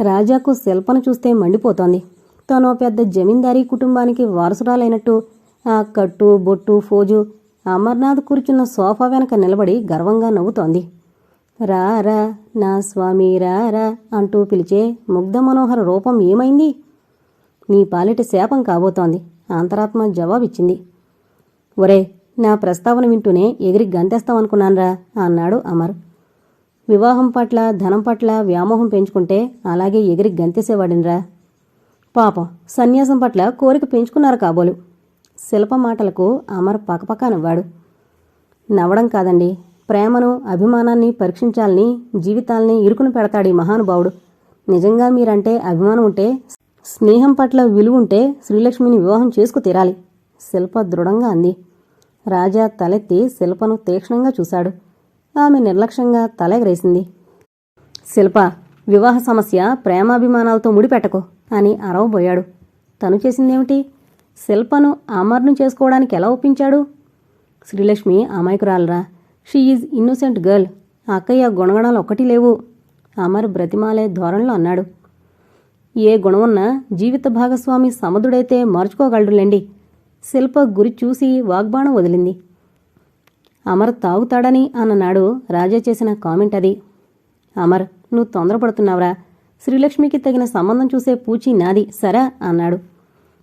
రాజాకు శిల్పను చూస్తే మండిపోతోంది. తను ఓ పెద్ద జమీందారీ కుటుంబానికి వారసురాలైనట్టు ఆ కట్టు బొట్టు ఫోజు అమర్నాథ్ కూర్చున్న సోఫా వెనక నిలబడి గర్వంగా నవ్వుతోంది. రా రా నా స్వామి రా రా అంటూ పిలిచే ముగ్ధ మనోహర రూపం ఏమైంది? నీ పాలిట శాపం కాబోతోంది అంతరాత్మ జవాబిచ్చింది. ఒరే నా ప్రస్తావన వింటూనే ఎగిరి గంతేస్తామనుకున్నాన్రా అన్నాడు అమర్. వివాహం పట్ల ధనం పట్ల వ్యామోహం పెంచుకుంటే అలాగే ఎగిరి గంతేసేవాడినరా పాపం సన్యాసం పట్ల కోరిక పెంచుకున్నారు కాబోలు. శిల్ప మాటలకు అమర్ పకపకా నవ్వాడు నవ్వడం కాదండి ప్రేమను అభిమానాన్ని పరీక్షించాలని జీవితాల్ని ఇరుకును పెడతాడు ఈ మహానుభావుడు. నిజంగా మీరంటే అభిమానం ఉంటే స్నేహం పట్ల విలువ ఉంటే శ్రీలక్ష్మిని వివాహం చేసుకు తీరాలి. శిల్ప దృఢంగా అంది. రాజా తలెత్తి శిల్పను తీక్షణంగా చూశాడు. ఆమె నిర్లక్ష్యంగా తలెగరేసింది శిల్ప వివాహ సమస్య ప్రేమాభిమానాలతో ముడిపెట్టకు అని అరవబోయాడు. తను చేసిందేమిటి? శిల్పను అమర్ను చేసుకోవడానికి ఎలా ఒప్పించాడు? Srilakshmi అమాయకురాలరా. She is innocent girl. అక్కయ్య గుణగణాలు ఒక్కటి లేవు. అమర్ బ్రతిమాలే ధోరణిలో అన్నాడు. ఏ గుణమున్నా జీవిత భాగస్వామి సమధుడైతే మార్చుకోగలడులేండి. శిల్ప గురి చూసి వాగ్బాణం వదిలింది. అమర్ తాగుతాడని అన్ననాడు రాజా చేసిన కామెంట్ అది. అమర్ నువ్వు తొందరపడుతున్నావురా. శ్రీలక్ష్మికి తగిన సంబంధం చూసే పూచి నాది సరా? అన్నాడు.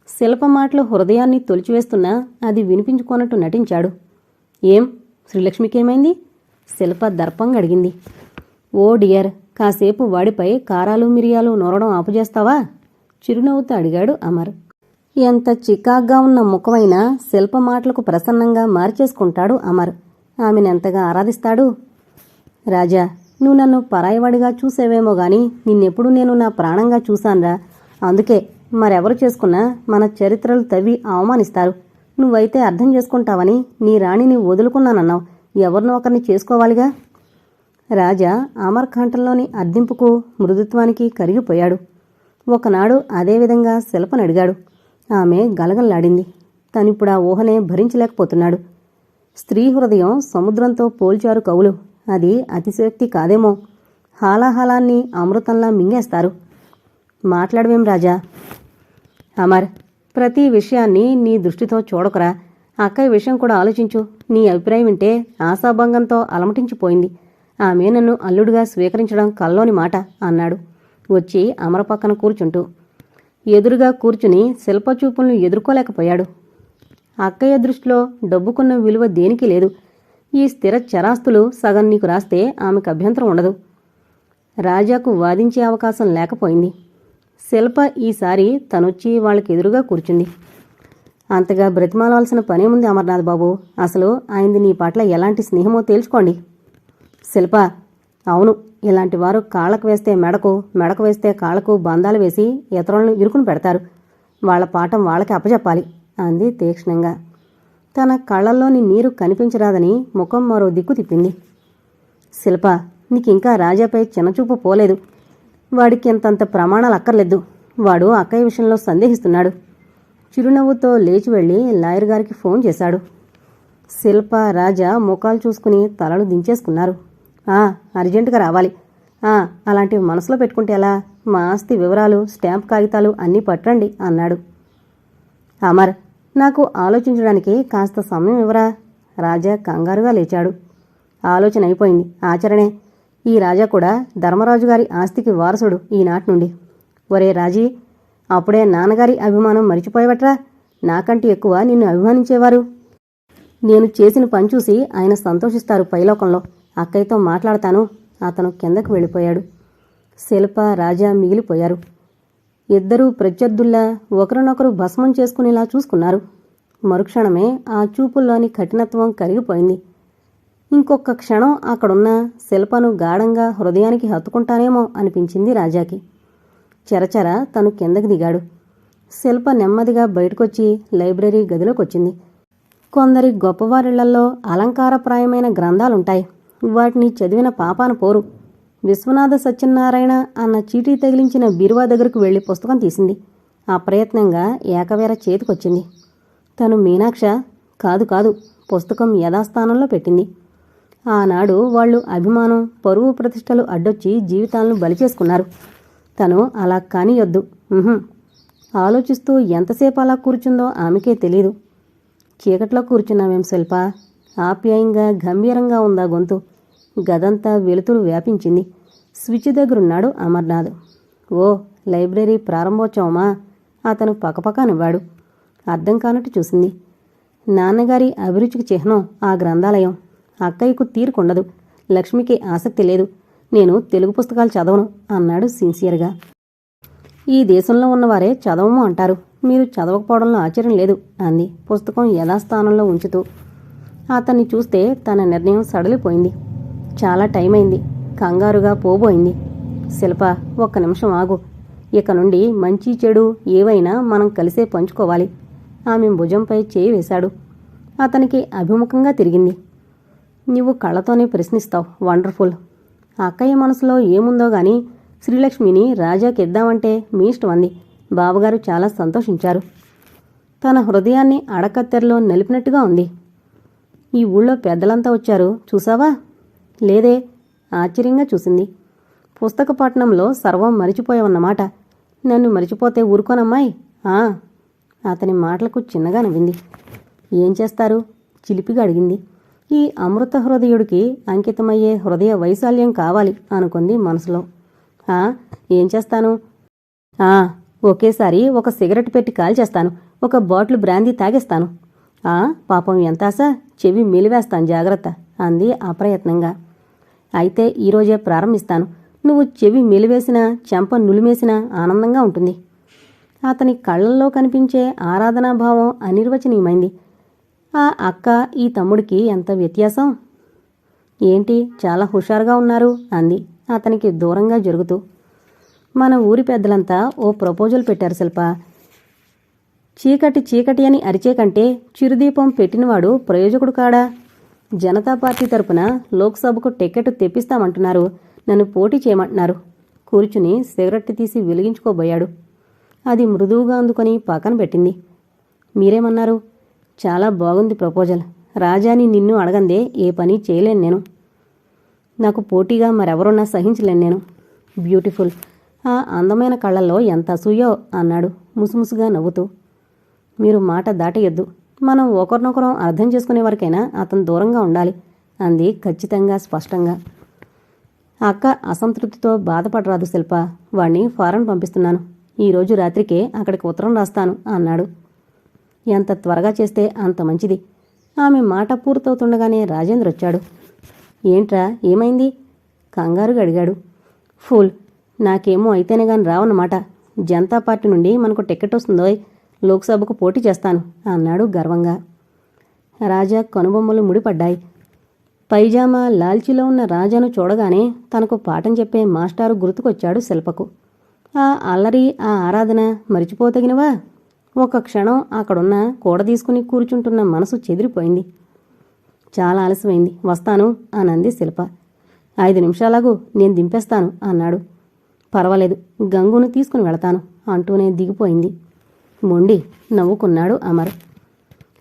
శిల్ప మాటలు హృదయాన్ని తొలిచివేస్తున్నా అది వినిపించుకోనట్టు నటించాడు. ఏం? శ్రీలక్ష్మికేమైంది? శిల్ప దర్పంగా అడిగింది. ఓ డియర్ కాసేపు వాడిపై కారాలు మిరియాలు నొరడం ఆపుజేస్తావా? చిరునవ్వుతో అడిగాడు అమర్. ఎంత చికాగ్గా ఉన్న ముఖమైనా శిల్ప మాటలకు ప్రసన్నంగా మార్చేసుకుంటాడు అమర్. ఆమెనెంతగా ఆరాధిస్తాడు? రాజా నువ్వు నన్ను పరాయివాడిగా చూసేవేమో గాని నిన్నెప్పుడు నేను నా ప్రాణంగా చూశాన్రా. అందుకే మరెవరు చేసుకున్నా మన చరిత్రలు తవ్వి అవమానిస్తారు. నువ్వైతే అర్థం చేసుకుంటావని నీ రాణిని వదులుకున్నానన్నావు. ఎవరినో ఒకరిని చేసుకోవాలిగా? రాజా అమర్ అర్థింపుకు అర్దింపుకు మృదుత్వానికి కరిగిపోయాడు. ఒకనాడు అదేవిధంగా శిల్పనడిగాడు. ఆమె గలగల్లాడింది. తనిప్పుడు ఆ ఊహనే భరించలేకపోతున్నాడు. స్త్రీ హృదయం సముద్రంతో పోల్చారు కవులు. అది అతిశయోక్తి కాదేమో. హాలాహలాన్ని అమృతంలా మింగేస్తారు. మాట్లాడవేం రాజా? అమర్ ప్రతి విషయాన్ని నీ దృష్టితో చూడకురా. అక్కయ్య విషయం కూడా ఆలోచించు. నీ అభిప్రాయం వింటే ఆశాభంగంతో అలమటించిపోయింది. ఆమె నన్ను అల్లుడుగా స్వీకరించడం కల్లోని మాట అన్నాడు. వచ్చి అమర పక్కన కూర్చుంటూ. ఎదురుగా కూర్చుని శిల్పచూపులను ఎదుర్కోలేకపోయాడు. అక్కయ్య దృష్టిలో డబ్బుకున్న విలువ దేనికి లేదు. ఈ స్థిర చరాస్తులు సగం నీకు రాస్తే ఆమెకు అభ్యంతరం ఉండదు. రాజాకు వాదించే అవకాశం లేకపోయింది. శిల్ప ఈసారి తనొచ్చి వాళ్ళకి ఎదురుగా కూర్చుంది. అంతగా బ్రతిమాలవలసిన పనేముంది అమర్నాథ్ బాబు. అసలు ఆయనది నీ పట్ల ఎలాంటి స్నేహమో తేల్చుకోండి. శిల్ప అవును ఇలాంటి వారు కాళ్ళకు వేస్తే మెడకు మెడకు వేస్తే కాళ్ళకు బంధాలు వేసి ఇతరులను ఇరుకుని పెడతారు. వాళ్ళ పాఠం వాళ్ళకి అప్పచెప్పాలి అంది తీక్షణంగా. తన కళ్ళల్లోని నీరు కనిపించరాదని ముఖం మరో దిక్కు తిప్పింది. శిల్ప నీకింకా రాజాపై చిన్నచూపు పోలేదు. వాడికి ఇంతంత ప్రమాణాలు అక్కర్లేదు. వాడు అక్కయ్య విషయంలో సందేహిస్తున్నాడు. చిరునవ్వుతో లేచి వెళ్ళి లాయర్ గారికి ఫోన్ చేశాడు. శిల్ప రాజా ముఖాలు చూసుకుని తలలు దించేసుకున్నారు. ఆ అర్జెంటుగా రావాలి. ఆ అలాంటివి మనసులో పెట్టుకుంటే ఎలా? మా ఆస్తి వివరాలు స్టాంప్ కాగితాలు అన్నీ పట్టండి అన్నాడు. అమర్ నాకు ఆలోచించడానికి కాస్త సమయం ఇవ్వరా? రాజా కంగారుగా లేచాడు. ఆలోచన అయిపోయింది. ఆచరణే. ఈ రాజా కూడా ధర్మరాజు గారి ఆస్తికి వారసుడు ఈనాటి నుండి. ఒరే రాజీ అప్పుడే నాన్నగారి అభిమానం మరిచిపోయవట్రా? నాకంటే ఎక్కువ నిన్ను అభిమానించేవారు? నేను చేసిన పని చూసి ఆయన సంతోషిస్తారు పైలోకంలో. అక్కయ్యతో మాట్లాడతాను. అతను కిందకు వెళ్ళిపోయాడు. శిల్ప రాజా మిగిలిపోయారు. ఇద్దరూ ప్రత్యర్థుల్లా ఒకరినొకరు భస్మం చేసుకునేలా చూసుకున్నారు. మరుక్షణమే ఆ చూపుల్లోని కఠినత్వం కరిగిపోయింది. ఇంకొక క్షణం అక్కడున్న శిల్పను గాఢంగా హృదయానికి హత్తుకుంటానేమో అనిపించింది రాజాకి. చెరచెర తను కిందకి దిగాడు. శిల్ప నెమ్మదిగా బయటకొచ్చి లైబ్రరీ గదిలోకొచ్చింది. కొందరి గొప్పవారిళ్ళల్లో అలంకారప్రాయమైన గ్రంథాలుంటాయి. వాటిని చదివిన పాపాన పోరు. విశ్వనాథ సత్యనారాయణ అన్న చీటీ తగిలించిన బీరువా దగ్గరకు వెళ్ళి పుస్తకం తీసింది. అప్రయత్నంగా ఏకవేర చేతికొచ్చింది. తను మీనాక్ష కాదు కాదు పుస్తకం యథాస్థానంలో పెట్టింది. ఆనాడు వాళ్ళు అభిమానం పరువు ప్రతిష్టలు అడ్డొచ్చి జీవితాలను బలి చేసుకున్నారు. తను అలా కానియొద్దు. ఆలోచిస్తూ ఎంతసేపు అలా కూర్చుందో ఆమెకే తెలీదు. చీకట్లో కూర్చున్నామేం శిల్ప? ఆప్యాయంగా గంభీరంగా ఉందా గొంతు? గదంతా వెలుతురు వ్యాపించింది. స్విచ్ దగ్గరున్నాడు అమర్నాథ్. ఓ లైబ్రరీ ప్రారంభోత్సవమా? అతను పకపక నవ్వాడు. అర్థం కానట్టు చూసింది. నాన్నగారి అభిరుచికి చిహ్నం ఆ గ్రంథాలయం. అక్కయ్యకు తీరుకుండదు. లక్ష్మికి ఆసక్తి లేదు. నేను తెలుగు పుస్తకాలు చదవను అన్నాడు సిన్సియర్గా. ఈ దేశంలో ఉన్నవారే చదవము అంటారు. మీరు చదవకపోవడంలో ఆశ్చర్యం లేదు అంది. పుస్తకం యథాస్థానంలో ఉంచుతూ. అతన్ని చూస్తే తన నిర్ణయం సడలిపోయింది. చాలా టైం అయింది కంగారుగా పోబోయింది. శిల్ప ఒక్క నిమిషం ఆగు. ఇక నుండి మంచి చెడు ఏవైనా మనం కలిసే పంచుకోవాలి. ఆమె భుజంపై చేయి వేశాడు. అతనికి అభిముఖంగా తిరిగింది. నువ్వు కళ్ళతోనే ప్రశ్నిస్తావు వండర్ఫుల్. అక్కయ్య మనసులో ఏముందో గాని శ్రీలక్ష్మిని రాజాకి ఇద్దామంటే మీ ఇష్టం అంది. బావగారు చాలా సంతోషించారు. తన హృదయాన్ని అడకత్తెరలో నిలిపినట్టుగా ఉంది. ఈ ఊళ్ళో పెద్దలంతా వచ్చారు. చూసావా? లేదే? ఆశ్చర్యంగా చూసింది. పుస్తక పట్టణంలో సర్వం మరిచిపోయావన్నమాట. నన్ను మరిచిపోతే ఊరుకోనమ్మాయి? ఆ! అతని మాటలకు చిన్నగా నవ్వింది. ఏం చేస్తారు? చిలిపిగా అడిగింది. ఈ అమృత హృదయుడికి అంకితమయ్యే హృదయ వైశాల్యం కావాలి అనుకుంది మనసులో. ఆ! ఏం చేస్తాను? ఆ! ఒకేసారి ఒక సిగరెట్ పెట్టి కాల్చేస్తాను ఒక బాటిల్ బ్రాందీ తాగేస్తాను. ఆ! పాపం ఎంత చెవి మెలివేస్తాను జాగ్రత్త అంది అప్రయత్నంగా. అయితే ఈరోజే ప్రారంభిస్తాను. నువ్వు చెవి మెలివేసినా చెంప నులిమేసినా ఆనందంగా ఉంటుంది. అతని కళ్ళల్లో కనిపించే ఆరాధనాభావం అనిర్వచనీయమైంది. ఆ అక్క ఈ తమ్ముడికి ఎంత వ్యత్యాసం? ఏంటి చాలా హుషారుగా ఉన్నారు అంది. అతనికి దూరంగా జరుగుతూ. మన ఊరి పెద్దలంతా ఓ ప్రపోజల్ పెట్టారు శిల్ప. చీకటి చీకటి అని అరిచే కంటే చిరుదీపం పెట్టినవాడు ప్రయోజకుడు కాడా? జనతా పార్టీ తరపున లోక్సభకు టికెట్ తెప్పిస్తామంటున్నారు. నన్ను పోటీ చేయమంటున్నారు. కూర్చుని సిగరెట్ తీసి వెలిగించుకోబోయాడు. అది మృదువుగా అందుకొని పక్కన పెట్టింది. మీరేమన్నారు? చాలా బాగుంది ప్రపోజల్. రాజాని నిన్ను అడగందే ఏ పని చేయలేను నేను. నాకు పోటీగా మరెవరున్నా సహించలేను నేను. బ్యూటిఫుల్. ఆ అందమైన కళ్ళల్లో ఎంత అసూయో అన్నాడు ముసుముసుగా నవ్వుతూ. మీరు మాట దాటయొద్దు. మనం ఒకరినొకరం అర్థం చేసుకునే వరకైనా అతను దూరంగా ఉండాలి. అంది ఖచ్చితంగా స్పష్టంగా. అక్క అసంతృప్తితో బాధపడరాదు శిల్ప. వాణ్ణి ఫారెన్ పంపిస్తున్నాను. ఈరోజు రాత్రికే అక్కడికి ఉత్తరం రాస్తాను అన్నాడు. ఎంత త్వరగా చేస్తే అంత మంచిది. ఆమె మాట పూర్తవుతుండగానే రాజేంద్ర వచ్చాడు. ఏంట్రా ఏమైంది? కంగారుగా అడిగాడు. ఫూల్ నాకేమో అయితేనే కానీ రావన్నమాట. జనతా పార్టీ నుండి మనకు టికెట్ వస్తుందో లోక్సభకు పోటీ చేస్తాను అన్నాడు గర్వంగా. రాజా కనుబొమ్మలు ముడిపడ్డాయి. పైజామా లాల్చీలో ఉన్న రాజాను చూడగానే తనకు పాఠం చెప్పే మాస్టారు గుర్తుకొచ్చాడు శిల్పకు. ఆ అల్లరి ఆ ఆరాధన మరిచిపోతగినవా? ఒక క్షణం అక్కడున్న కూడ తీసుకుని కూర్చుంటున్న మనసు చెదిరిపోయింది. చాలా ఆలస్యమైంది. వస్తాను అనంది శిల్ప. ఐదు నిమిషాలాగు నేను దింపేస్తాను అన్నాడు. పర్వాలేదు గంగును తీసుకుని వెళతాను అంటూనే దిగిపోయింది. మొండి నవ్వుకున్నాడు అమర్.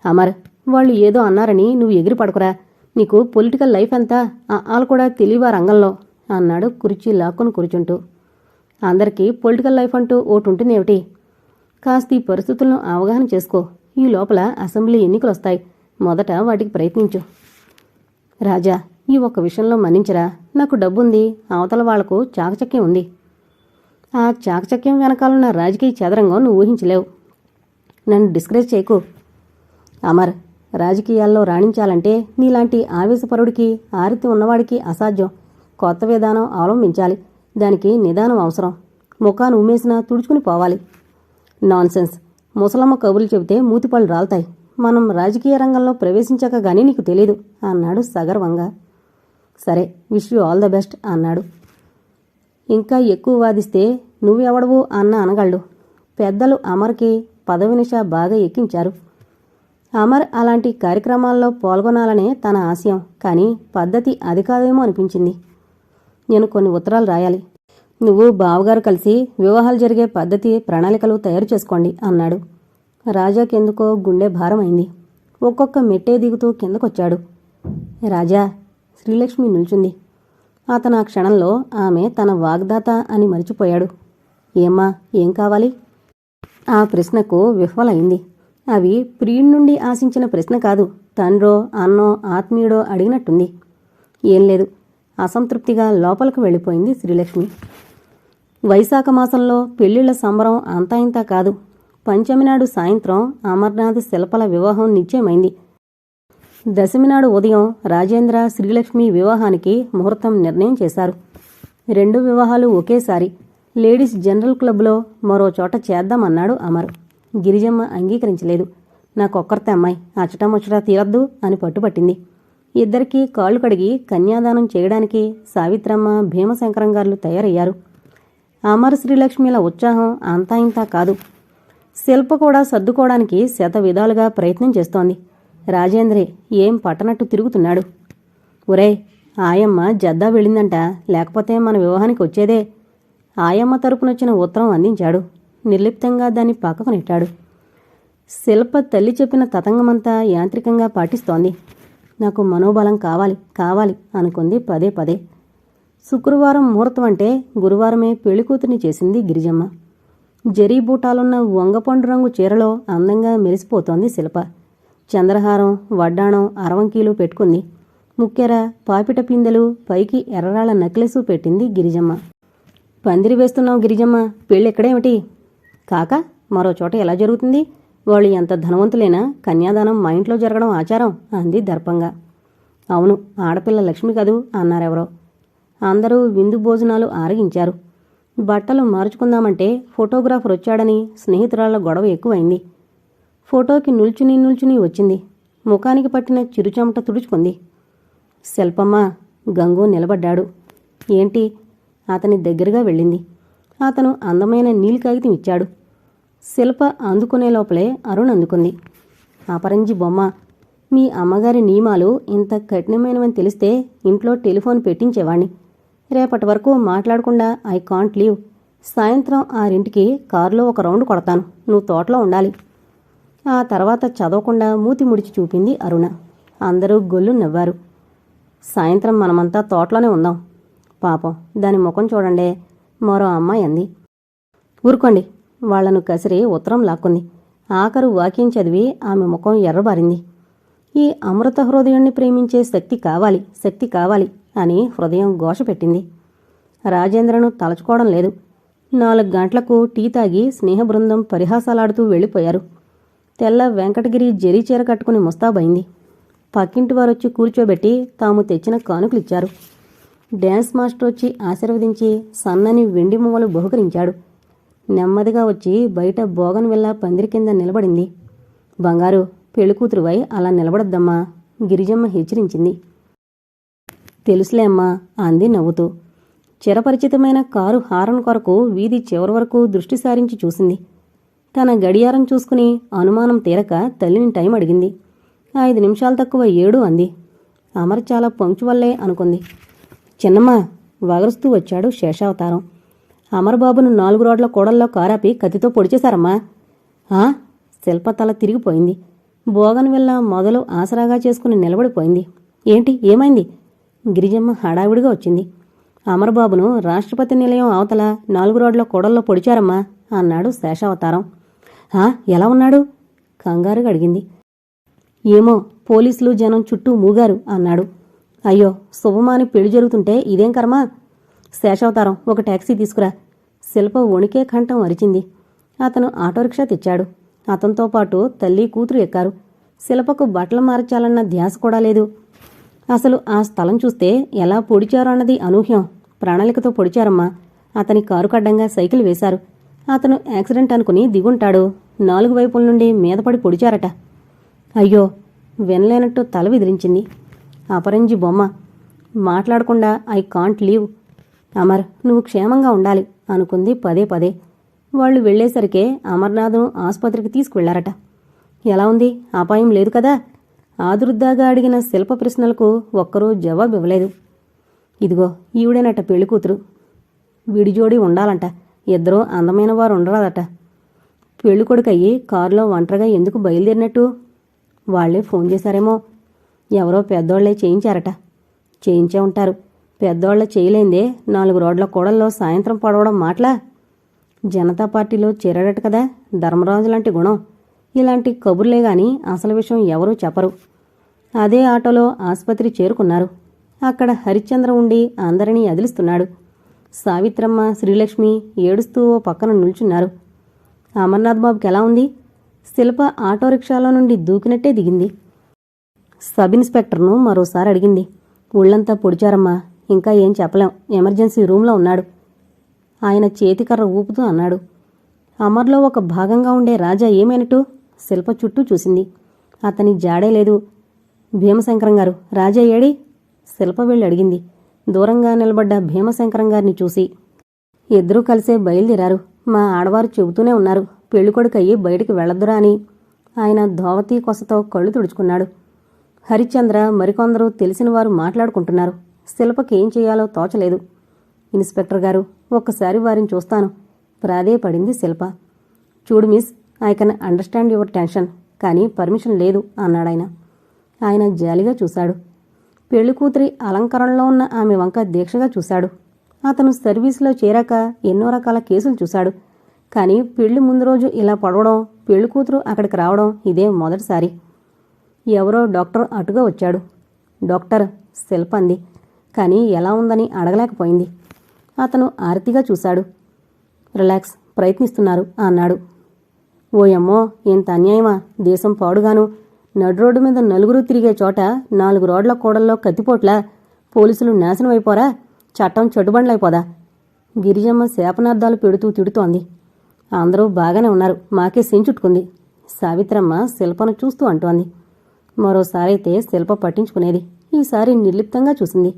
అమర్ వాళ్ళు ఏదో అన్నారని నువ్వు ఎగిరి పడకురా నీకు పొలిటికల్ లైఫ్ అంతా వాళ్ళు కూడా తెలియవా రంగంలో అన్నాడు కుర్చీ లాక్కుని కూర్చుంటూ. అందరికీ పొలిటికల్ లైఫ్ అంటూ ఓటు ఉంటుందేమిటి కాస్త ఈ పరిస్థితులను అవగాహన చేసుకో. ఈ లోపల అసెంబ్లీ ఎన్నికలు వస్తాయి. మొదట వాటికి ప్రయత్నించు. రాజా ఈ ఒక్క విషయంలో మన్నించరా? నాకు డబ్బుంది. అవతల వాళ్ళకు చాకచక్యం ఉంది. ఆ చాకచక్యం వెనకాలన్న రాజకీయ చదరంగం నువ్వు ఊహించలేవు. నన్ను డిస్కరేజ్ చేయకు. అమర్ రాజకీయాల్లో రాణించాలంటే నీలాంటి ఆవేశపరుడికి ఆరితి ఉన్నవాడికి అసాధ్యం. కొత్త విధానం అవలంబించాలి. దానికి నిదానం అవసరం. ముఖాన్ని ఉమ్మేసినా తుడుచుకుని పోవాలి. నాన్సెన్స్. ముసలమ్మ కబుర్లు చెబితే మూతిపళ్ళు రాలుతాయి. మనం రాజకీయ రంగంలో ప్రవేశించాక గానీ నీకు తెలీదు అన్నాడు సగర్వంగా. సరే wish you all the best అన్నాడు. ఇంకా ఎక్కువ వాదిస్తే నువ్వెవడవు అన్న అనగలడు. పెద్దలు అమర్కి పదవినిష బాగా ఎక్కించారు. అమర్ అలాంటి కార్యక్రమాల్లో పాల్గొనాలనే తన ఆశయం. కానీ పద్ధతి అది కాదేమో అనిపించింది. నేను కొన్ని ఉత్తరాలు రాయాలి. నువ్వు బావగారు కలిసి వివాహాలు జరిగే పద్ధతి ప్రణాళికలు తయారు చేసుకోండి అన్నాడు. రాజాకెందుకో గుండె భారమైంది. ఒక్కొక్క మెట్టే దిగుతూ కిందకొచ్చాడు. రాజా శ్రీలక్ష్మి నిల్చుంది. అతను ఆ క్షణంలో ఆమె తన వాగ్దాత అని మరిచిపోయాడు. ఏమ్మా ఏం కావాలి? ఆ ప్రశ్నకు విఫలైంది. అవి ప్రియుడి నుండి ఆశించిన ప్రశ్న కాదు. తండ్రో అన్నో ఆత్మీయుడో అడిగినట్టుంది. ఏం లేదు. అసంతృప్తిగా లోపలికి వెళ్ళిపోయింది శ్రీలక్ష్మి. వైశాఖ మాసంలో పెళ్ళిళ్ళ సంబరం అంతా ఇంతా కాదు. పంచమి నాడు సాయంత్రం అమర్నాథ్ శిల్పల వివాహం నిశ్చయమైంది. దశమి నాడు ఉదయం రాజేంద్ర శ్రీలక్ష్మి వివాహానికి ముహూర్తం నిర్ణయం చేశారు. రెండు వివాహాలు ఒకేసారి. లేడీస్ జనరల్ క్లబ్లో మరో చోట చేద్దామన్నాడు అమర్. గిరిజమ్మ అంగీకరించలేదు. నాకొక్కరితే అమ్మాయి అచటా ముచ్చటా తీరద్దు అని పట్టుపట్టింది. ఇద్దరికీ కాళ్ళు కడిగి కన్యాదానం చేయడానికి సావిత్రమ్మ భీమశంకరం గారు తయారయ్యారు. అమర్ శ్రీలక్ష్మిల ఉత్సాహం అంతా ఇంతా కాదు. శిల్ప కూడా సర్దుకోవడానికి శత విధాలుగా ప్రయత్నం చేస్తోంది. రాజేంద్రే ఏం పట్టనట్టు తిరుగుతున్నాడు? ఒరే ఆయమ్మ జద్దా వెళ్ళిందంట లేకపోతే మన వివాహానికి వచ్చేదే ఆయమ్మ తరపునొచ్చిన ఉత్తరం అందించాడు. నిర్లిప్తంగా దాన్ని పక్కకు నెట్టాడు. శిల్ప తల్లి చెప్పిన తతంగమంతా యాంత్రికంగా పాటిస్తోంది. నాకు మనోబలం కావాలి కావాలి అనుకుంది పదే పదే. శుక్రవారం ముహూర్తం అంటే గురువారమే పెళ్ళికూతుర్ని చేసింది గిరిజమ్మ. జరీ బూటాలున్న వంగపండు రంగు చీరలో అందంగా మెరిసిపోతోంది శిల్ప. చంద్రహారం వడ్డాణం అరవంకీలు పెట్టుకుంది. ముక్కెర పాపిట పిందెలు పైకి ఎర్రరాళ్ళ నక్లెసు పెట్టింది గిరిజమ్మ. పందిరి వేస్తున్నావు గిరిజమ్మ. పెళ్ళెక్కడేమిటి కాక మరో చోట ఎలా జరుగుతుంది? వాళ్ళు ఎంత ధనవంతులైనా కన్యాదానం మా ఇంట్లో జరగడం ఆచారం అంది దర్పంగా. అవును ఆడపిల్ల లక్ష్మి కదూ అన్నారెవరో. అందరూ విందు భోజనాలు ఆరగించారు. బట్టలు మార్చుకుందామంటే ఫోటోగ్రాఫర్ వచ్చాడని స్నేహితురాళ్ళ గొడవ ఎక్కువైంది. ఫోటోకి నుల్చుని నుల్చుని వచ్చింది. ముఖానికి పట్టిన చిరుచమట తుడుచుకుంది. శిల్పమ్మ గంగు నిలబడ్డాడు. ఏంటి అతని దగ్గరగా వెళ్ళింది. అతను అందమైన నీలి కాగితం ఇచ్చాడు. శిల్ప అందుకునే లోపలే అరుణ్ అందుకుంది. అపరంజి బొమ్మ మీ అమ్మగారి నియమాలు ఇంత కఠినమైనవని తెలిస్తే ఇంట్లో టెలిఫోన్ పెట్టించేవాణ్ణి. రేపటి వరకు మాట్లాడకుండా ఐ కాంట్ లీవ్. సాయంత్రం ఆరింటికి కారులో ఒక రౌండ్ కొడతాను. నువ్వు తోటలో ఉండాలి. ఆ తర్వాత చదవకుండా మూతి ముడిచి చూపింది అరుణ. అందరూ గొల్లు నవ్వారు. సాయంత్రం మనమంతా తోటలోనే ఉందాం. పాపం దాని ముఖం చూడండే మరో అమ్మాయి అంది. ఊరుకోండి వాళ్ళను కసిరి ఉత్తరం లాక్కుంది. ఆఖరు వాక్యం చదివి ఆమె ముఖం ఎర్రబారింది. ఈ అమృత హృదయాన్ని ప్రేమించే శక్తి కావాలి శక్తి కావాలి అని హృదయం ఘోష పెట్టింది రాజేంద్రను తలచుకోవడం లేదు. నాలుగు గంటలకు టీ తాగి స్నేహ బృందం పరిహాసాలాడుతూ వెళ్ళిపోయారు. తెల్ల వెంకటగిరి జరీ చీర కట్టుకుని ముస్తాబైంది పక్కింటి వారొచ్చి కూర్చోబెట్టి తాము తెచ్చిన కానుకలిచ్చారు. డ్యాన్స్ మాస్టర్ వచ్చి ఆశీర్వదించి సన్నని వెండి మువ్వలు బహుకరించాడు. నెమ్మదిగా వచ్చి బయట బోగన్ వెళ్ళ పందిరి కింద నిలబడింది. బంగారు పెళ్ళికూతురువై అలా నిలబడొద్దమ్మా గిరిజమ్మ హెచ్చరించింది. తెలుసులే అమ్మా అంది నవ్వుతూ. చిరపరిచితమైన కారు హారన్ కొరకు వీధి చివరి వరకు దృష్టి సారించి చూసింది. తన గడియారం చూసుకుని అనుమానం తీరక తల్లిని టైం అడిగింది. ఐదు నిమిషాలు తక్కువ ఏడు అంది. అమర్ చాలా పంక్చువల్లే అనుకుంది. చిన్నమ్మ వగరుస్తూ వచ్చాడు శేషావతారం. అమరబాబును నాలుగు రోడ్ల కోడల్లో కారాపి కత్తితో పొడిచేశారమ్మా. ఆ? శిల్ప తల తిరిగిపోయింది. బోగన్విల్ల వెళ్ళ మొదలు ఆసరాగా చేసుకుని నిలబడిపోయింది. ఏంటి? ఏమైంది? గిరిజమ్మ హడావిడిగా వచ్చింది. అమరబాబును రాష్ట్రపతి నిలయం అవతల నాలుగు రోడ్ల కోడల్లో పొడిచారమ్మా అన్నాడు శేషావతారం. ఆ? ఎలా ఉన్నాడు? కంగారుగా అడిగింది. ఏమో పోలీసులు జనం చుట్టూ మూగారు అన్నాడు. అయ్యో శుభమాని పెళ్ళి జరుగుతుంటే ఇదేం కర్మ? శేషావతారం ఒక టాక్సీ తీసుకురా. శిల్ప వణికే కంఠం అరిచింది. అతను ఆటో రిక్షా తెచ్చాడు. అతనితో పాటు తల్లి కూతురు ఎక్కారు. శిల్పకు బట్టలు మార్చాలన్న ధ్యాస కూడా లేదు. అసలు ఆ స్థలం చూస్తే ఎలా పొడిచారో అన్నది అనూహ్యం. ప్రణాళికతో పొడిచారమ్మా. అతని కారు కడ్డంగా సైకిల్ వేశారు. అతను యాక్సిడెంట్ అనుకుని దిగుంటాడు. నాలుగు వైపుల నుండి మీదపడి పొడిచారట. అయ్యో వినలేనట్టు తల విదిరించింది అపరంజి బొమ్మ. మాట్లాడకుండా ఐ కాంట్ లీవ్. అమర్ నువ్వు క్షేమంగా ఉండాలి అనుకుంది పదే పదే. వాళ్ళు వెళ్ళేసరికే అమర్నాథ్ను ఆసుపత్రికి తీసుకువెళ్ళారట. ఎలా ఉంది? అపాయం లేదు కదా? ఆదురుద్దాగా అడిగిన శిల్ప ప్రశ్నలకు ఒక్కరూ జవాబు ఇవ్వలేదు. ఇదిగో ఈవిడేనట పెళ్ళి కూతురు. విడిజోడి ఉండాలంట. ఇద్దరూ అందమైన వారు ఉండరాదట. పెళ్ళి కొడుకయ్యి కారులో ఒంటరిగా ఎందుకు బయలుదేరినట్టు? వాళ్ళే ఫోన్ చేశారేమో. ఎవరో పెద్దోళ్ళే చేయించారట. చేయించే ఉంటారు. పెద్దోళ్ళ చేయలేందే. నాలుగు రోడ్ల కూడల్లో సాయంత్రం పడవడం మాటలా? జనతా పార్టీలో చేరాడట కదా ధర్మరాజు లాంటి గుణం. ఇలాంటి కబుర్లే గాని అసలు విషయం ఎవరూ చెప్పరు. అదే ఆటోలో ఆసుపత్రి చేరుకున్నారు. అక్కడ హరిశ్చంద్ర ఉండి అందరినీ అదిలిస్తున్నాడు. సావిత్రమ్మ శ్రీలక్ష్మి ఏడుస్తూ ఓ పక్కన నిల్చున్నారు. అమర్నాథ్ బాబుకి ఎలా ఉంది? శిల్ప ఆటో రిక్షాలో నుండి దూకినట్టే దిగింది. సబ్ ఇన్స్పెక్టర్ను మరోసారి అడిగింది. ఒళ్ళంతా పొడిచారమ్మా. ఇంకా ఏం చెప్పలేం. ఎమర్జెన్సీ రూమ్లో ఉన్నాడు. ఆయన చేతికర్ర ఊపుతూ అన్నాడు. అమర్లో ఒక భాగంగా ఉండే రాజా ఏమైనట్టు? శిల్ప చుట్టూ చూసింది. అతని జాడే లేదు. భీమశంకరం గారు రాజా ఏడి? శిల్ప వెళ్ళి అడిగింది. దూరంగా నిలబడ్డ భీమశంకరం గారిని చూసి ఇద్దరూ కలిసే బయలుదేరారు. మా ఆడవారు చెబుతూనే ఉన్నారు. పెళ్ళికొడుకయ్యి బయటికి వెళ్ళొద్దురా అని ఆయన ధోవతీ కొసతో కళ్ళు తుడుచుకున్నాడు. హరిశ్చంద్ర మరికొందరు తెలిసిన వారు మాట్లాడుకుంటున్నారు. శిల్పకేం ఏం చేయాలో తోచలేదు. ఇన్స్పెక్టర్ గారు ఒక్కసారి వారిని చూస్తాను. ప్రాధేయపడింది శిల్ప. చూడు miss I can understand your tension కానీ పర్మిషన్ లేదు అన్నాడాయన. ఆయన జాలిగా చూశాడు. పెళ్ళి కూతురి అలంకరణలో ఉన్న ఆమె వంక దీక్షగా చూశాడు. అతను సర్వీసులో చేరాక ఎన్నో రకాల కేసులు చూశాడు. కానీ పెళ్ళి ముందు రోజు ఇలా పడవడం పెళ్ళి కూతురు అక్కడికి రావడం ఇదే మొదటిసారి. ఎవరో డాక్టర్ అటుగా వచ్చాడు. డాక్టర్ శిల్ప అంది. కానీ ఎలా ఉందని అడగలేకపోయింది. అతను ఆరతిగా చూశాడు. రిలాక్స్ ప్రయత్నిస్తున్నారు అన్నాడు. ఓయమ్మో ఇంత అన్యాయమా. దేశం పాడుగాను. నడు రోడ్డు మీద నలుగురు తిరిగే చోట నాలుగు రోడ్ల కూడల్లో కత్తిపోట్లా. పోలీసులు నాశనం అయిపోరా. చట్టం చెడుబండ్లైపోదా. గిరిజమ్మ శాపనార్థాలు పెడుతూ తిడుతోంది. అందరూ బాగానే ఉన్నారు. మాకే సెంచుట్టుకుంది. సావిత్రమ్మ శిల్పను చూస్తూ అంటోంది. మరోసారైతే శిల్ప పట్టించుకునేది. ఈసారి నిర్లిప్తంగా చూసింది.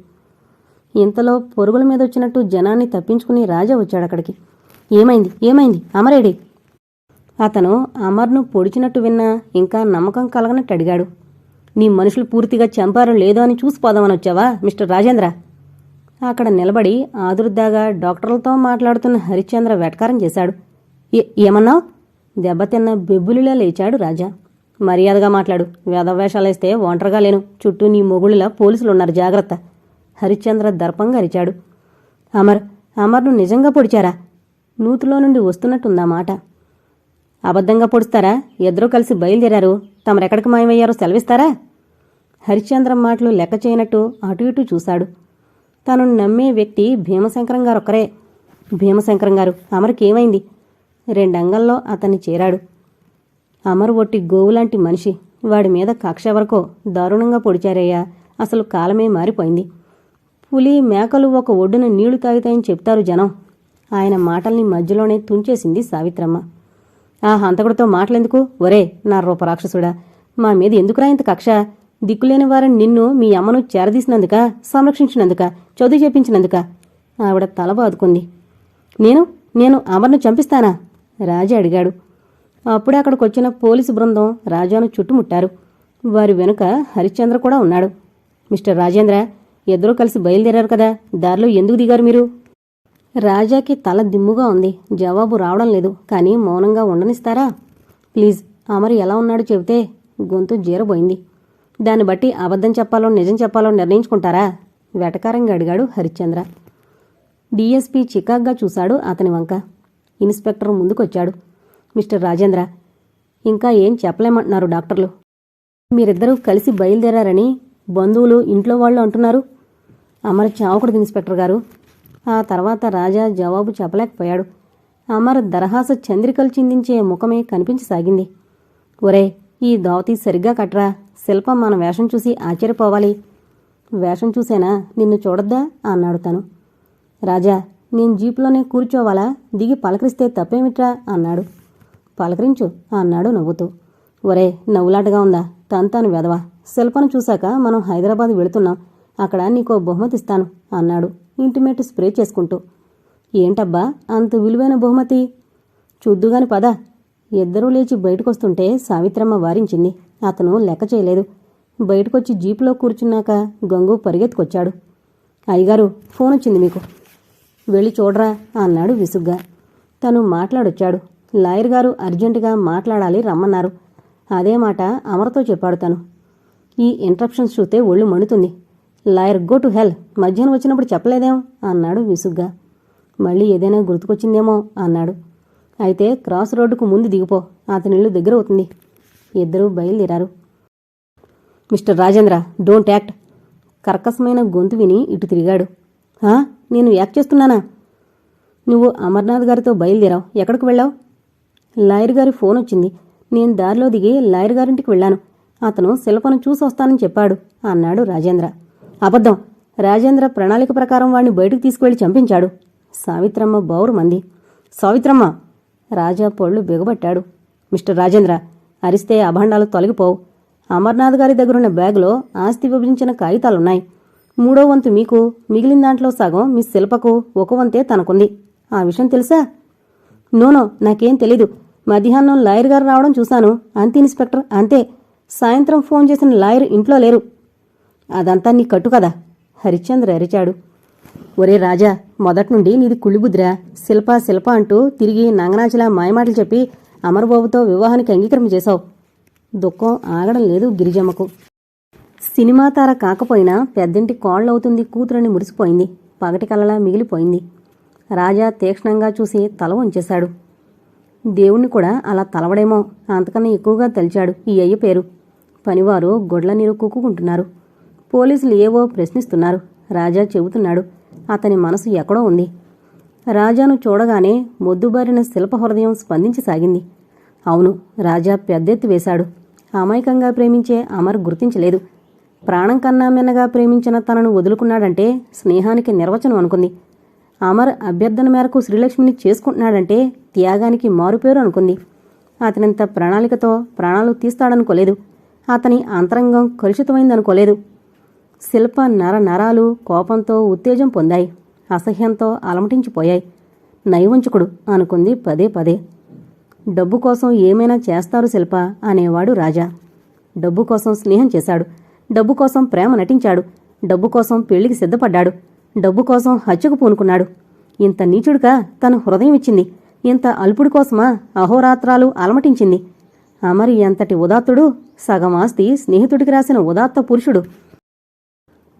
ఇంతలో పొరుగుల మీద వచ్చినట్టు జనాన్ని తప్పించుకుని రాజా వచ్చాడక్కడికి ఏమైంది? ఏమైంది? అమరేడి! అతను అమర్ను పొడిచినట్టు విన్నా ఇంకా నమ్మకం కలగనట్టు అడిగాడు. నీ మనుషులు పూర్తిగా చంపారో లేదో అని చూసిపోదామని వచ్చావా మిస్టర్ రాజేంద్ర? అక్కడ నిలబడి ఆదురుద్దాగా డాక్టర్లతో మాట్లాడుతున్న హరిశ్చంద్ర వెటకారం చేశాడు. "ఏ- దెబ్బతిన్న బెబ్బులిలా లేచాడు రాజా. మర్యాదగా మాట్లాడు. వేదవేషాలేస్తే ఒంటరిగా లేను. చుట్టూ నీ మొగుళ్ళలా పోలీసులున్నారు. జాగ్రత్త. హరిశ్చంద్ర దర్పంగా అరిచాడు. అమర్ అమర్ను నిజంగా పొడిచారా? నూతులో నుండి వస్తున్నట్టుందా మాట? అబద్ధంగా పొడుస్తారా? ఇద్దరూ కలిసి బయలుదేరారు. తమరెక్కడికి మాయమయ్యారో సెలవిస్తారా? హరిశ్చంద్రం మాటలు లెక్క చేయనట్టు అటు ఇటు చూశాడు. తను నమ్మే వ్యక్తి భీమశంకరం గారు ఒక్కరే భీమశంకరం గారు అమర్కి ఏమైంది? రెండంగల్లో అతన్ని చేరాడు. అమరు ఒట్టి గోవులాంటి మనిషి. వాడి మీద కక్ష వరకు దారుణంగా పొడిచారయ్యా. అసలు కాలమే మారిపోయింది. పులి మేకలు ఒక ఒడ్డున నీళ్ళు తాగుతాయని చెప్తారు జనం. ఆయన మాటల్ని మధ్యలోనే తుంచేసింది సావిత్రమ్మ. ఆ హంతకుడితో మాటలెందుకు? ఒరే నా రూపరాక్షసుడా మా మీద ఎందుకురా ఇంత కక్ష? దిక్కులేని వారిని నిన్ను మీ అమ్మను చేరదీసినందుక సంరక్షించినందుక చదువు చెప్పించినందుక? ఆవిడ తల బాదుకుంది. నేను? నేను అమర్ను చంపిస్తానా? రాజు అడిగాడు. అప్పుడే అక్కడికి వచ్చిన పోలీసు బృందం రాజాను చుట్టుముట్టారు. వారి వెనుక హరిశ్చంద్ర కూడా ఉన్నాడు. మిస్టర్ రాజేంద్ర ఇద్దరూ కలిసి బయలుదేరారు కదా. దారిలో ఎందుకు దిగారు మీరు? రాజాకి తల దిమ్ముగా ఉంది. జవాబు రావడం లేదు. కానీ మౌనంగా ఉండనిస్తారా? ప్లీజ్ అమర్ ఎలా ఉన్నాడో చెబితే గొంతు జీరబోయింది. దాన్ని బట్టి అబద్ధం చెప్పాలో నిజం చెప్పాలో నిర్ణయించుకుంటారా? వెటకారంగా అడిగాడు హరిశ్చంద్ర. డిఎస్పీ చికాగ్గా చూశాడు అతని వంక. ఇన్స్పెక్టర్ ముందుకొచ్చాడు. మిస్టర్ రాజేంద్ర. ఇంకా ఏం చెప్పలేమంటున్నారు డాక్టర్లు. మీరిద్దరూ కలిసి బయలుదేరారని బంధువులు ఇంట్లో వాళ్ళు అంటున్నారు. అమర్ చావకూడదు ఇన్స్పెక్టర్ గారు. ఆ తర్వాత రాజా జవాబు చెప్పలేకపోయాడు. అమర్ దరహాస చంద్రికలు చిందించే ముఖమే కనిపించసాగింది. ఒరే ఈ దోవతి సరిగ్గా కట్రా శిల్పం మన వేషం చూసి ఆశ్చర్యపోవాలి. వేషం చూసేనా? నిన్ను చూడొద్దా? అన్నాడు తను. రాజా నేను జీపులోనే కూర్చోవాలా? దిగి పలకరిస్తే తప్పేమిట్రా? అన్నాడు. పలకరించు అన్నాడు నవ్వుతూ. ఒరే నవ్వులాటగా ఉందా? తంతాను వెదవా శిల్పను చూశాక మనం హైదరాబాద్ వెళుతున్నాం. అక్కడ నీకో బహుమతి ఇస్తాను అన్నాడు ఇంటిమేట్ స్ప్రే చేసుకుంటూ. ఏంటబ్బా అంత విలువైన బహుమతి? చూద్దుగాని పద. ఇద్దరూ లేచి బయటకొస్తుంటే సావిత్రమ్మ వారించింది. అతను లెక్క చేయలేదు. బయటకొచ్చి జీపులో కూర్చున్నాక గంగు పరిగెత్తుకొచ్చాడు. అయ్యగారు ఫోన్ వచ్చింది మీకు. వెళ్ళి చూడరా అన్నాడు విసుగ్గా. తను మాట్లాడొచ్చాడు. లాయర్ గారు అర్జెంటుగా మాట్లాడాలి రమ్మన్నారు. అదే మాట అమరతో చెప్పాడు తను. ఈ ఇంట్రప్షన్స్ చూస్తే ఒళ్ళు మండుతుంది. లాయర్ గో టు హెల్ మధ్యాహ్నం వచ్చినప్పుడు చెప్పలేదేం? అన్నాడు విసుగ్గా. మళ్ళీ ఏదైనా గుర్తుకొచ్చిందేమో అన్నాడు. అయితే క్రాస్ రోడ్డుకు ముందు దిగిపో. అతని ఇల్లు దగ్గర అవుతుంది. ఇద్దరూ బయలుదేరారు. మిస్టర్ రాజేంద్ర డోంట్ యాక్ట్ కర్కశమైన గొంతు విని ఇటు తిరిగాడు. నేను యాక్ట్ చేస్తున్నానా? నువ్వు అమర్నాథ్ గారితో బయలుదేరావు. ఎక్కడికి వెళ్ళావు? లాయర్ గారి ఫోన్ వచ్చింది. నేను దారిలో దిగి లాయర్ గారింటికి వెళ్ళాను. అతను శిల్పను చూసి వస్తానని చెప్పాడు అన్నాడు రాజేంద్ర. అబద్ధం. రాజేంద్ర ప్రణాళిక ప్రకారం వాడిని బయటకు తీసుకువెళ్ళి చంపించాడు. సావిత్రమ్మ బౌరు మంది. సావిత్రమ్మ! రాజా పళ్ళు బిగబట్టాడు. మిస్టర్ రాజేంద్ర అరిస్తే అభండాలు తొలగిపోవు. అమర్నాథ్ గారి దగ్గరున్న బ్యాగులో ఆస్తి విభజించిన కాగితాలున్నాయి. మూడో వంతు మీకు మిగిలిన దాంట్లో సగం మీ శిల్పకు ఒక వంతే తనకుంది. ఆ విషయం తెలుసా? నోనో నాకేం తెలీదు. మధ్యాహ్నం లాయర్ గారు రావడం చూశాను. అంతే ఇన్స్పెక్టర్ అంతే. సాయంత్రం ఫోన్ చేసిన లాయర్ ఇంట్లో లేరు. అదంతా నీ కట్టు కదా? హరిశ్చంద్ర అరిచాడు. ఒరే రాజా మొదటి నుండి నీది కుళ్ళిబుద్రా శిల్ప శిల్ప అంటూ తిరిగి నంగనాచిలా మాయమాటలు చెప్పి అమరబాబుతో వివాహానికి అంగీకారం చేశావు. దుఃఖం ఆగడం లేదు గిరిజమ్మకు. సినిమా తార కాకపోయినా పెద్దింటి కోళ్ళవుతుంది కూతురని మురిసిపోయింది. పగటి కలలా మిగిలిపోయింది. రాజా తీక్షణంగా చూసి తల వంచేశాడు. దేవుణ్ణి కూడా అలా తలవడేమో అంతకన్నా ఎక్కువగా తలిచాడు ఈ అయ్య పేరు. పనివారు గొడ్ల నీరు పోలీసులు ఏవో ప్రశ్నిస్తున్నారు. రాజా చెబుతున్నాడు అతని మనసు ఎక్కడో ఉంది. రాజాను చూడగానే మొద్దుబారిన శిల్ప హృదయం స్పందించసాగింది అవును రాజా పెద్దెత్తి వేశాడు. అమాయకంగా ప్రేమించే అమర్ గుర్తించలేదు. ప్రాణం కన్నా మిన్నగా ప్రేమించిన తనను వదులుకున్నాడంటే స్నేహానికి నిర్వచనం అనుకుంది. అమర్ అభ్యర్థన మేరకు శ్రీలక్ష్మిని చేసుకుంటున్నాడంటే త్యాగానికి మారుపేరు అనుకుంది. అతనింత ప్రణాళికతో ప్రాణాలు తీస్తాడనుకోలేదు. అతని అంతరంగం కలుషితమైందనుకోలేదు. శిల్ప నర నరాలు కోపంతో ఉత్తేజం పొందాయి. అసహ్యంతో అలమటించిపోయాయి. నైవంచకుడు అనుకుంది పదే పదే. డబ్బు కోసం ఏమైనా చేస్తారు శిల్ప అనేవాడు రాజా. డబ్బు కోసం స్నేహం చేశాడు. డబ్బు కోసం ప్రేమ నటించాడు. డబ్బు కోసం పెళ్ళికి సిద్ధపడ్డాడు. డబ్బు కోసం హత్యకు పూనుకున్నాడు. ఇంత నీచుడుగా తన హృదయం ఇచ్చింది. ఇంత అల్పుడి కోసమా అహోరాత్రాలు అలమటించింది. అమరి ఎంతటి ఉదాత్తుడు సగం ఆస్తి స్నేహితుడికి రాసిన ఉదాత్త పురుషుడు.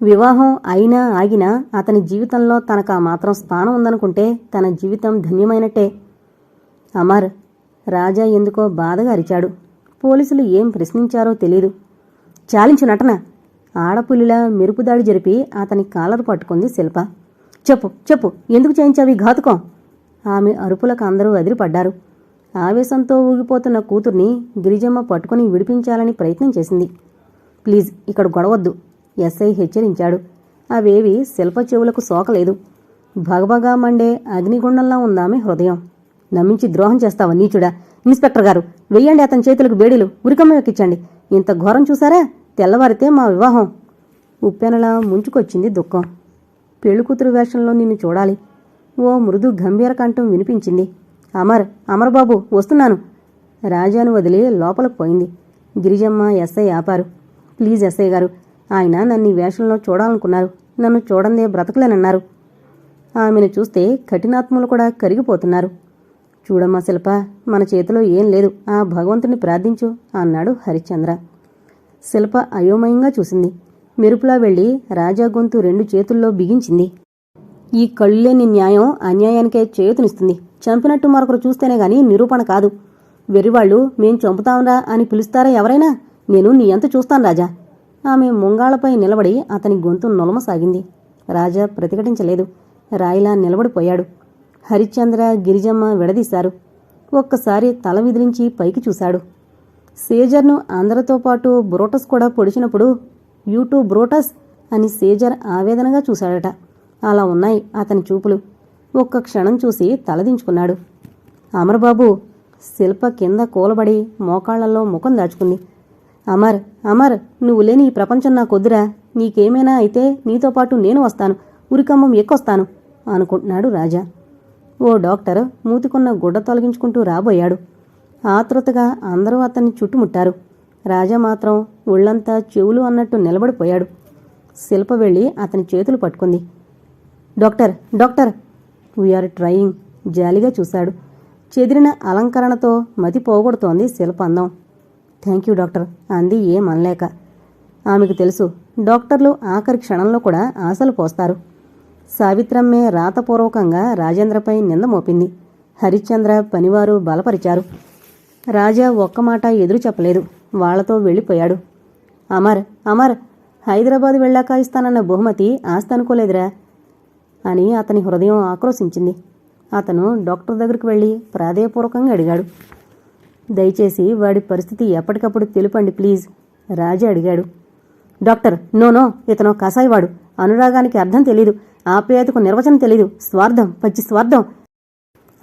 వివాహం అయినా ఆగినా అతని జీవితంలో తనకు ఆ మాత్రం స్థానం ఉందనుకుంటే తన జీవితం ధన్యమైనట్టే. అమర్ రాజా ఎందుకో బాధగా అరిచాడు. పోలీసులు ఏం ప్రశ్నించారో తెలీదు. చాలించు నటన. ఆడపులిలా మెరుపుదాడి జరిపి అతని కాలర్ పట్టుకుంది శిల్ప. చెప్పు చెప్పు ఎందుకు చేయించావి ఘాతుకం? ఆమె అరుపులకు అందరూ అదిరిపడ్డారు. ఆవేశంతో ఊగిపోతున్న కూతుర్ని గిరిజమ్మ పట్టుకుని విడిపించాలని ప్రయత్నం చేసింది. ప్లీజ్ ఇక్కడ గొడవద్దు ఎస్ఐ హెచ్చరించాడు. అవేవి శిల్ప చెవులకు సోకలేదు. భగభగా మండే అగ్నిగుండంలా ఉందామె హృదయం. నమ్మించి ద్రోహం చేస్తావా నీచుడా? ఇన్స్పెక్టర్ గారు వెయ్యండి అతని చేతులకు బేడీలు ఉరికమ్మ ఎక్కించండి ఇంత ఘోరం చూసారా? తెల్లవారితే మా వివాహం. ఉప్పెనలా ముంచుకొచ్చింది దుఃఖం. పెళ్ళికూతురు వేషంలో నిన్ను చూడాలి. ఓ మృదు గంభీర కంఠం వినిపించింది. అమర్ అమర్ బాబు వస్తున్నాను. రాజాను వదిలి లోపలకు పోయింది. గిరిజమ్మ ఎస్ఐ ఆపారు. ప్లీజ్ ఎస్ఐ గారు ఆయన నన్ను ఈ వేషంలో చూడాలనుకున్నారు. నన్ను చూడందే బ్రతకలేనన్నారు. ఆమెను చూస్తే కఠినాత్ములు కూడా కరిగిపోతున్నారు. చూడమ్మా శిల్ప మన చేతిలో ఏం లేదు. ఆ భగవంతుని ప్రార్థించు అన్నాడు హరిశ్చంద్ర శిల్ప అయోమయంగా చూసింది. మెరుపులా వెళ్ళి రాజా గొంతు రెండు చేతుల్లో బిగించింది. ఈ కళ్ళులేని న్యాయం అన్యాయానికే చేయుతనిస్తుంది చంపినట్టు మరొకరు చూస్తేనే గాని నిరూపణ కాదు. వెర్రివాళ్ళు మేం చంపుతాంరా అని పిలుస్తారా ఎవరైనా? నేను నీ ఎంత చూస్తాను రాజా. ఆమె ముంగాళ్ళపై నిలబడి అతని గొంతు నొలమసాగింది. రాజా ప్రతిఘటించలేదు. రాయిలా నిలబడిపోయాడు. హరిశ్చంద్ర గిరిజమ్మ విడదీశారు. ఒక్కసారి తల విదిలించి పైకి చూశాడు. సేజర్ను ఆంధ్రతో పాటు బ్రోటస్ కూడా పొడిచినప్పుడు యూటూ బ్రోటస్ అని సేజర్ ఆవేదనగా చూశాడట. అలా ఉన్నాయి అతని చూపులు. ఒక్క క్షణం చూసి తలదించుకున్నాడు. అమర్బాబు శిల్ప కింద కూలబడి మోకాళ్ళలో ముఖం దాచుకుంది. అమర్ అమర్ నువ్వు లేని ఈ ప్రపంచం నాకొద్దురా నీకేమైనా అయితే నీతో పాటు నేను వస్తాను. ఉరికమ్మం ఎక్కొస్తాను అనుకుంటున్నాడు రాజా. ఓ డాక్టర్ మూతికున్న గుడ్డ తొలగించుకుంటూ రాబోయాడు. ఆతృతగా అందరూ అతన్ని చుట్టుముట్టారు. రాజా మాత్రం ఒళ్ళంతా చెవులు అన్నట్టు నిలబడిపోయాడు. శిల్ప వెళ్ళి అతని చేతులు పట్టుకుంది. Doctor doctor! వీఆర్ ట్రయింగ్ జాలిగా చూశాడు. చెదిరిన అలంకరణతో మతి పోగొడుతోంది శిల్ప అందం. Thank you doctor! అంది ఏం అనలేక. ఆమెకు తెలుసు డాక్టర్లు ఆఖరి క్షణంలో కూడా ఆశలు పోస్తారు. సావిత్రమ్మే రాతపూర్వకంగా రాజేంద్రపై నింద మోపింది. హరిశ్చంద్ర పనివారు బలపరిచారు. రాజా ఒక్క మాట ఎదురు చెప్పలేదు. వాళ్ళతో వెళ్ళిపోయాడు. అమర్ అమర్ హైదరాబాద్ వెళ్ళాక ఇస్తానన్న బహుమతి ఆస్తి అనుకోలేదురా అని అతని హృదయం ఆక్రోశించింది. అతను డాక్టర్ దగ్గరికి వెళ్ళి ప్రాధేయపూర్వకంగా అడిగాడు. దయచేసి వాడి పరిస్థితి ఎప్పటికప్పుడు తెలుపండి ప్లీజ్ రాజా అడిగాడు. డాక్టర్ నోనో ఇతను కసాయివాడు అనురాగానికి అర్థం తెలీదు. ఆప్యాయతకు నిర్వచనం తెలీదు. స్వార్థం పచ్చి స్వార్థం.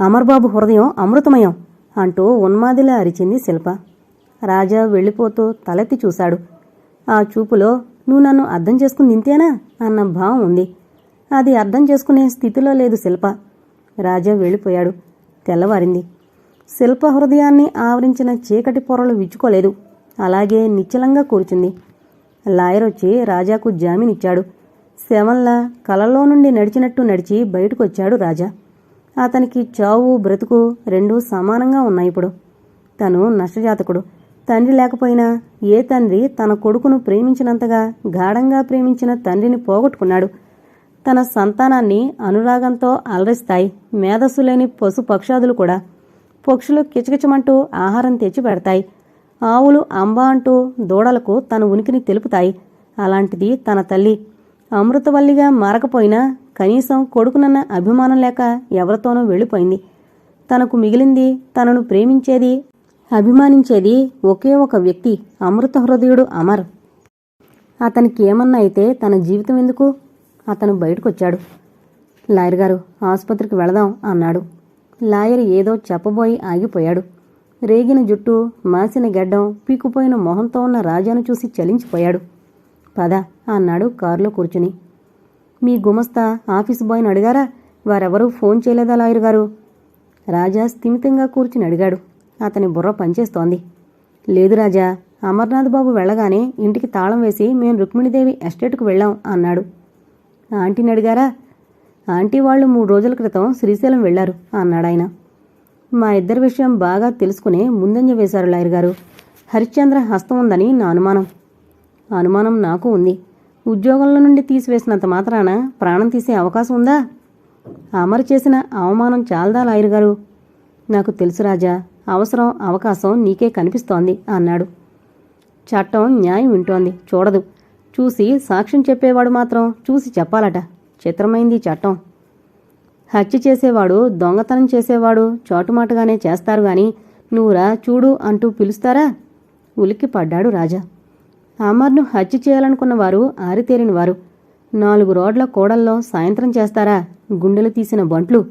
అమర్బాబు హృదయం అమృతమయం. అంటూ ఉన్మాదిలా అరిచింది శిల్ప. రాజా వెళ్ళిపోతూ తలెత్తి చూశాడు. ఆ చూపులో నువ్వు నన్ను అర్థం చేసుకుని ఇంతేనా అన్న భావం ఉంది. అది అర్థం చేసుకునే స్థితిలో లేదు శిల్ప. రాజా వెళ్ళిపోయాడు. తెల్లవారింది. శిల్ప హృదయాన్ని ఆవరించిన చీకటి పొరలు విచ్చుకోలేదు. అలాగే నిశ్చలంగా కూర్చుంది. లాయర్ వచ్చి రాజాకు జామీనిచ్చాడు. శవంలా కలలో నుండి నడిచినట్టు నడిచి బయటకొచ్చాడు రాజా. అతనికి చావు బ్రతుకు రెండూ సమానంగా ఉన్నాయి ఇప్పుడు. తను నష్టజాతకుడు. తండ్రి లేకపోయినా ఏ తండ్రి తన కొడుకును ప్రేమించినంతగా గాఢంగా ప్రేమించిన తండ్రిని పోగొట్టుకున్నాడు. తన సంతానాన్ని అనురాగంతో అలరిస్తాయి. మేధస్సు లేని పశు పక్షాదులు కూడా. పక్షులు కిచకిచమంటూ ఆహారం తెచ్చి పెడతాయి. ఆవులు అంబా అంటూ దూడలకు తన ఉనికిని తెలుపుతాయి. అలాంటిది తన తల్లి. అమృతవల్లిగా మారకపోయినా కనీసం కొడుకునన్న అభిమానం లేక ఎవరితోనో వెళ్ళిపోయింది. తనకు మిగిలింది తనను ప్రేమించేది అభిమానించేది ఒకే ఒక వ్యక్తి అమృత హృదయుడు అమర్. అతనికి ఏమన్నా అయితే తన జీవితం ఎందుకు? అతను బయటకొచ్చాడు. లాయర్ గారు ఆసుపత్రికి వెళదాం అన్నాడు. లాయర్ ఏదో చెప్పబోయి ఆగిపోయాడు. రేగిన జుట్టు మాసిన గెడ్డం పీకుపోయిన మొహంతో ఉన్న రాజాను చూసి చలించిపోయాడు. పద అన్నాడు కారులో కూర్చుని. మీ గుమస్తా ఆఫీస్ బాయ్ని అడిగారా? వారెవరూ ఫోన్ చేయలేదా లాయర్ గారు? రాజా స్థిమితంగా కూర్చుని అడిగాడు. అతని బుర్ర పనిచేస్తోంది. లేదు రాజా అమర్నాథ్ బాబు వెళ్ళగానే ఇంటికి తాళం వేసి మేము రుక్మిణిదేవి ఎస్టేట్కు వెళ్ళాం అన్నాడు. ఆంటీని అడిగారా? ఆంటీ వాళ్ళు మూడు రోజుల క్రితం శ్రీశైలం వెళ్ళారు అన్నాడాయన. మా ఇద్దరి విషయం బాగా తెలుసుకునే ముందంజ వేశారు లాయర్ గారు. హరిశ్చంద్ర హస్తం ఉందని నా అనుమానం. అనుమానం నాకు ఉంది. ఉద్యోగంలో నుండి తీసివేసినంత మాత్రాన ప్రాణం తీసే అవకాశం ఉందా? అమరు చేసిన అవమానం చాలదా లాయర్ గారు? నాకు తెలుసు రాజా అవసరం అవకాశం నీకే కనిపిస్తోంది అన్నాడు. చట్టం న్యాయం వింటోంది చూడదు. చూసి సాక్ష్యం చెప్పేవాడు మాత్రం చూసి చెప్పాలట. చిత్రమైంది చట్టం. హత్య చేసేవాడు దొంగతనం చేసేవాడు చోటుమాటుగానే చేస్తారు గాని నువ్వురా చూడు అంటూ పిలుస్తారా? ఉలిక్కి పడ్డాడు రాజా. అమర్ను హత్య చేయాలనుకున్న వారు ఆరితేరిన వారు. నాలుగు రోడ్ల కోడల్లో సాయంత్రం చేస్తారా? గుండెలు తీసిన బంట్లు.